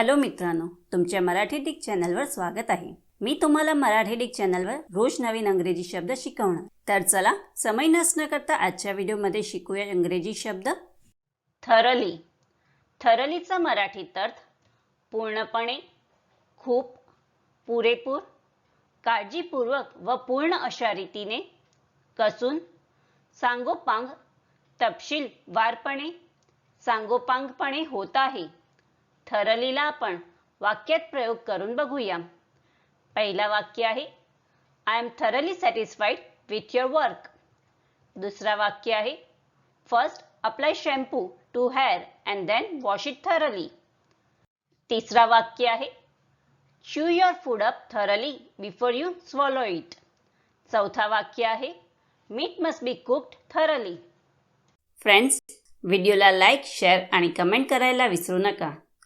Hello मित्रांनो तुमच्या Marathi Dick चॅनलवर स्वागत आहे. मी तुम्हाला मराठी डिक चॅनलवर रोज नवीन अंग्रेजी शब्द शिकवणार. तर चला समय नसणं करता आजच्या व्हिडिओमध्ये शिकूया इंग्रजी शब्द. थरली. थरलीचा मराठीत अर्थ पूर्णपणे खूप पुरेपूर काळजीपूर्वक व पूर्ण अशा रीतीने कसून सांगोपांग तपशील वारपणे सांगोपांगपणे होत आहे. थरलीला आपण वाक्यात प्रयोग करून बघूया. पहिला वाक्य आहे I am thoroughly satisfied with your work दुसरा वाक्य आहे first apply shampoo to hair and then wash it thoroughly तिसरा वाक्य आहे chew your food up thoroughly before you swallow it चौथा वाक्य आहे meat must be cooked thoroughly friends व्हिडिओला लाईक शेअर आणि कमेंट करायला विसरू नका.